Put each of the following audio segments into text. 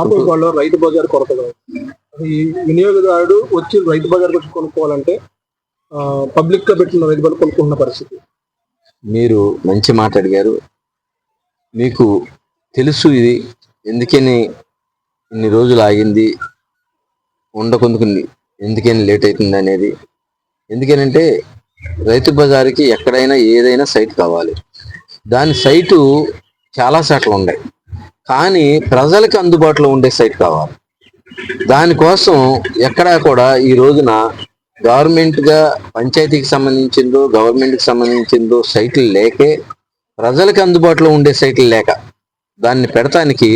ఆంధ్రప్రదేశ్లో రైతు బజార్ కొరత ఈ వినియోగదారుడు వచ్చి రైతు బజార్ వచ్చి కొనుక్కోవాలంటే పబ్లిక్గా పెట్టిన రైతు బజార్ కొనుక్కుంటున్న పరిస్థితి. మీరు మంచి మాట అడిగారు. మీకు తెలుసు ఇది ఎందుకని ఇన్ని రోజులు ఆగింది? ఉండకొందుకుంది ఎందుకని లేట్ అవుతుంది అనేది. ఎందుకనంటే రైతు బజార్కి ఎక్కడైనా ఏదైనా సైట్ కావాలి. దాని సైటు చాలా సైట్లు ఉన్నాయి కానీ ప్రజలకు అందుబాటులో ఉండే సైట్ కావాలి. దానికోసం ఎక్కడా కూడా ఈ రోజున గవర్నమెంట్గా పంచాయతీకి సంబంధించిందో గవర్నమెంట్కి సంబంధించిందో సైట్లు లేకే ప్రజలకు అందుబాటులో ఉండే సైట్లు లేక దాన్ని పెడతానికి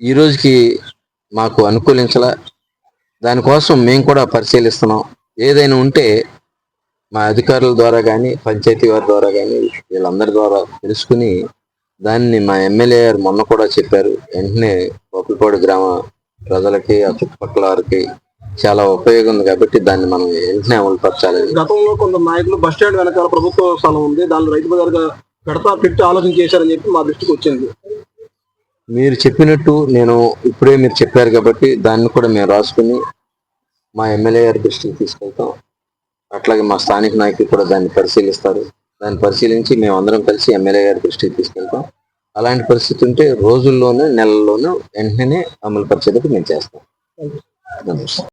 ఈ రోజుకి మాకు అనుకూలించాల. దానికోసం మేము కూడా పరిశీలిస్తున్నాం. ఏదైనా ఉంటే మా అధికారుల ద్వారా కానీ పంచాయతీ వారి ద్వారా కానీ వీళ్ళందరి ద్వారా తెలుసుకుని దాన్ని మా ఎమ్మెల్యే గారు మొన్న కూడా చెప్పారు. వెంటనే ఒక్కపాడు గ్రామ ప్రజలకి ఆ చుట్టుపక్కల వారికి చాలా ఉపయోగం ఉంది కాబట్టి దాన్ని మనం వెంటనే అమలుపరచాలి గతంలో కొంత నాయకులు బస్ స్టాండ్ వెనకాల ప్రభుత్వ స్థలం ఉంది. దాన్ని రైతు బజార్గా పెడతా పెట్టి ఆలోచన చేశారని చెప్పి మా దృష్టికి వచ్చింది. మీరు చెప్పినట్టు నేను ఇప్పుడే మీరు చెప్పారు కాబట్టి దాన్ని కూడా మేము రాసుకుని మా ఎమ్మెల్యే గారి దృష్టికి తీసుకెళ్తాం. అట్లాగే మా స్థానిక నాయకులు కూడా దాన్ని పరిశీలిస్తారు. దాన్ని పరిశీలించి మేము అందరం కలిసి ఎమ్మెల్యే గారి దృష్టికి తీసుకెళ్తాం. అలాంటి పరిస్థితి ఉంటే రోజుల్లోనూ నెలల్లోనూ వెంటనే అమలు పరిచేందుకు మేము చేస్తాం. నమస్తే.